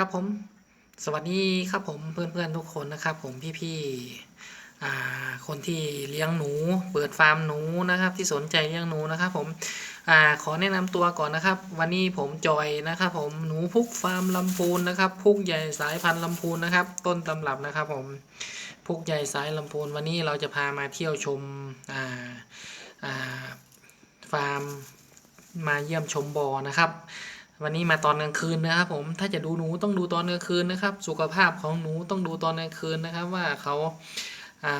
ครับผมสวัสดีครับผมเพื่อนๆทุกคนนะครับ ผมพี่ๆอ่าคนที่เลี้ยงหนู เปิดฟาร์มหนูนะครับ ที่สนใจเลี้ยงหนูนะครับ ผมอ่าขอแนะนำตัวก่อนนะครับ วันนี้ผมจอยนะครับ ผมหนูพุกฟาร์มลำพูนนะครับ พุกใหญ่สายพันธุ์ลำพูนนะครับ ต้นตำรับนะครับ ผมพุกใหญ่สายลำพูนวันนี้เราจะพามาเที่ยวชมอ่าอ่าฟาร์มมาเยี่ยมชมบ่อนะครับ วันนี้มาตอนกลางคืนนะครับ ผมถ้าจะดูหนูต้องดูตอนกลางคืนนะครับ สุขภาพของหนูต้องดูตอนกลางคืนนะครับ ว่าเขาา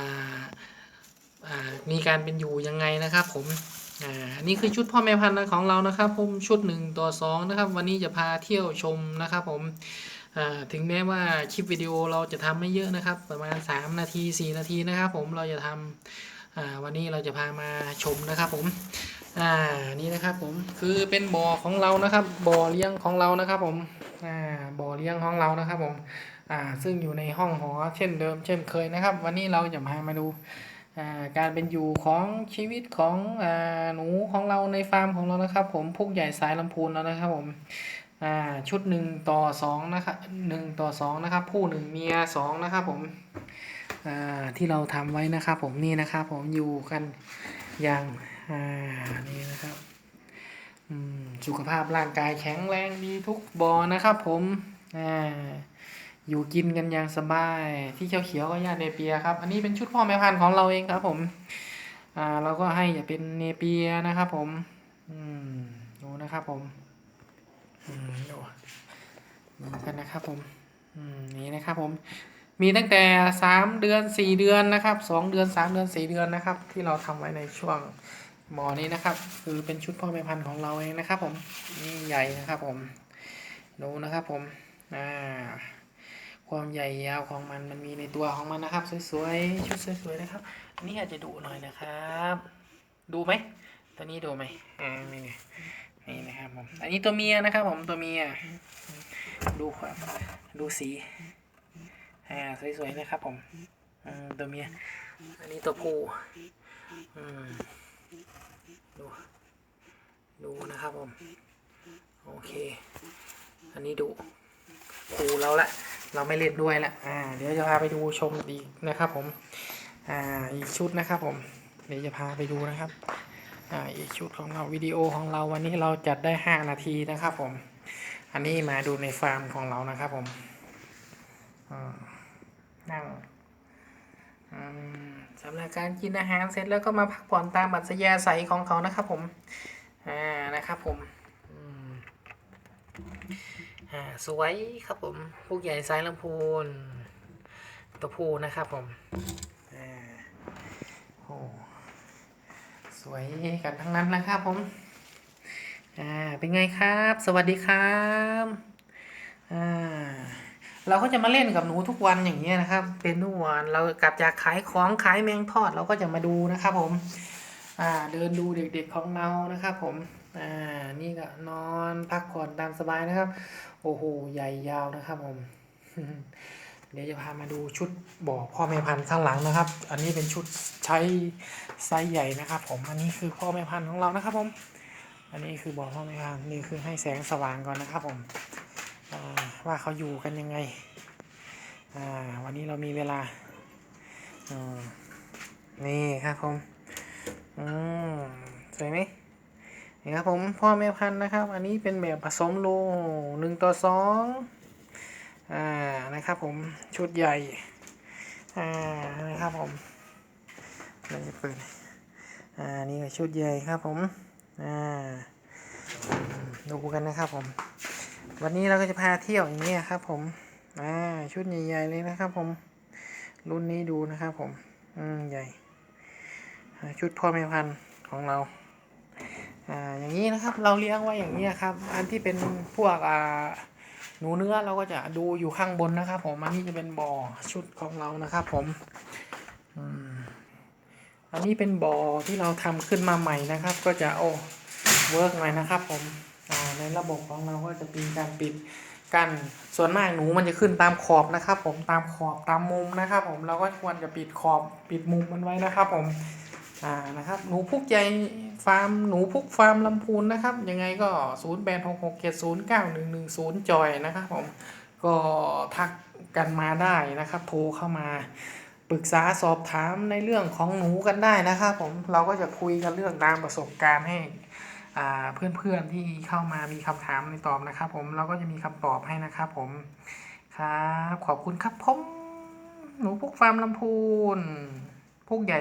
ามีการเป็นอยู่ยังไงนะครับ ผมอันนี้คือชุดพ่อแม่พันธุ์ของเรานะครับ ผมชุดหนึ่งต่อสองนะครับ วันนี้จะพาเที่ยวชมนะครับ ผมถึงแม้ว่าคลิปวิดีโอเราจะทำไม่เยอะนะครับ ประมาณ 3 นาที 4 นาทีนะครับ ผมเราจะทำอ่าวันนี้เราจะพามาชมนะครับ ผม อ่านี่นะครับผมคือเป็นบ่อของเรานะครับบ่อเลี้ยงของเรานะครับผมอ่าบ่อเลี้ยงของเรานะครับผมอ่าซึ่งอยู่ในห้องหอเช่นเดิม เช่นเคยนะครับ วันนี้เราจะพามาดูอ่าการเป็นอยู่ของชีวิตของอ่าหนูของเราในฟาร์มของเรานะครับ ผมพุกใหญ่สายลำพูนแล้วนะครับผมอ่าชุดหนึ่งต่อสองนะครับหนึ่งต่อสองนะครับผู้หนึ่งเมียสองนะครับผมอ่าที่เราทำไว้นะครับผมนี่นะครับผมอยู่กันอย่าง อ่านี่นะครับอืมสุขภาพร่างกายแข็งแรงดีทุกบอนะครับ ผมอ่าอยู่กินกันอย่างสบาย ที่เขียวเขียวก็ญาติเนเปียครับ อันนี้เป็นชุดพ่อแม่พันธุ์ของเราเองครับ ผม อ่าเราก็ให้อย่าเป็นเนเปียนะครับ ผม อืมดูนะครับ ผม อืมดูดูกันนะครับ ผม อืมนี่นะครับ ผม มีตั้งแต่สามเดือนสี่เดือนนะครับสองเดือนสามเดือนสี่เดือนนะครับ ที่เราทำไว้ในช่วง หมอนี้นะครับ คือเป็นชุดพ่อแม่พันธุ์ของเราเองนะครับ ผมนี่ใหญ่นะครับผมดูนะครับผมอ่าความใหญ่ยาวของมันมันมีในตัวของมันนะครับ สวยๆชุดสวยๆนะครับอันนี้อาจจะดูหน่อยนะครับ ดูไหมตัวนี้ดูไหมอ่านี่นี่นะครับผมอันนี้ตัวเมียนะครับ ผมตัวเมียดูความดูสีอ่าสวยๆนะครับ ผมอืมตัวเมีย อันนี้ตัวผู้อืม ดู ดูนะครับผม โอเค อันนี้ดูครูเราละ เราไม่เล่นด้วยละอ่า เดี๋ยวจะพาไปดูชมอีกนะครับผม อ่า อีกชุดนะครับผม เดี๋ยวจะพาไปดูนะครับ อ่า อีกชุดของเราวิดีโอของเราวันนี้เราจัดได้ห้านาทีนะครับผม อันนี้มาดูในฟาร์มของเรานะครับผมอ่านั่งอืม สำหรับการกินอาหารเสร็จแล้วก็มาพักผ่อนตามบัตรยาใสของเขานะครับผม อ่า นะครับผมอืมอ่า สวยครับผม ผู้ใหญ่สายลำพูนตัวผู้นะครับผม อ่า โอ้ สวยกันทั้งนั้นนะครับผม อ่า เป็นไงครับ สวัสดีครับ อ่า เราก็จะมาเล่นกับหนูทุกวันอย่างเงี้ยนะครับ เป็นทุกวันเรากลับจากขายของขายแมงทอดเราก็จะมาดูนะครับ ผม อ่า เดินดูเด็กๆของเรานะครับ ผม อ่า นี่ก็นอนพักผ่อนตามสบายนะครับ โอ้โหใหญ่ยาวนะครับ ผม เดี๋ยวจะพามาดูชุดบ่อพ่อแม่พันธุ์ข้างหลังนะครับ อันนี้เป็นชุดใช้ไซส์ใหญ่นะครับ ผม อันนี้คือพ่อแม่พันธุ์ของเรานะครับ ผม อันนี้คือบ่อพ่อแม่พันธุ์นี่คือให้แสงสว่างก่อนนะครับ ผม ว่าเขาอยู่กันยังไง วันนี้เรามีเวลา นี่ครับผม อืมสวยไหมนี่ครับผมพ่อแม่พันธุ์นะครับ อันนี้เป็นแบบผสมโลหนึ่งต่อสองอ่านะครับผมชุดใหญ่อ่านะครับผมเราจะเปิดอ่านี่ก็ชุดใหญ่ครับผมอ่าอืมดูกันนะครับผม วันนี้เราก็จะพาเที่ยวอย่างนี้ครับ ผม อ่า ชุดใหญ่ๆเลยนะครับ ผม รุ่นนี้ดูนะครับ ผม อืมใหญ่ ชุดพ่อแม่พันธุ์ของเรา อ่า อย่างนี้นะครับ เราเลี้ยงไว้อย่างนี้ครับ อันที่เป็นพวกอ่าหนูเนื้อเราก็จะดูอยู่ข้างบนนะครับผมอันนี้จะเป็นบ่อชุดของเรานะครับ ผมอืมอันนี้เป็นบ่อที่เราทำขึ้นมาใหม่นะครับ ก็จะโอ้เวิร์กหน่อยนะครับ ผม ในระบบของเราก็จะมีการปิดกันส่วนมากหนูมันจะขึ้นตามขอบนะครับ ผมตามขอบตามมุมนะครับ ผมเราก็ควรจะปิดขอบปิดมุมมันไว้นะครับ ผมอ่านะครับหนูพุกใหญ่ฟาร์มหนูพุกฟาร์มลำพูนนะครับ ยังไงก็0 8 6 6 7 0 9 1 1 0จอยนะครับ ผมก็ทักกันมาได้นะครับ โทรเข้ามาปรึกษาสอบถามในเรื่องของหนูกันได้นะครับ ผมเราก็จะคุยกันเรื่องตามประสบการณ์ให้ เพื่อนๆที่เข้ามามีคำถามในตอบนะครับ ผมเราก็จะมีคำตอบให้นะครับผมครับ ขอบคุณครับผมหนูพวกฟาร์มลำพูนพวกใหญ่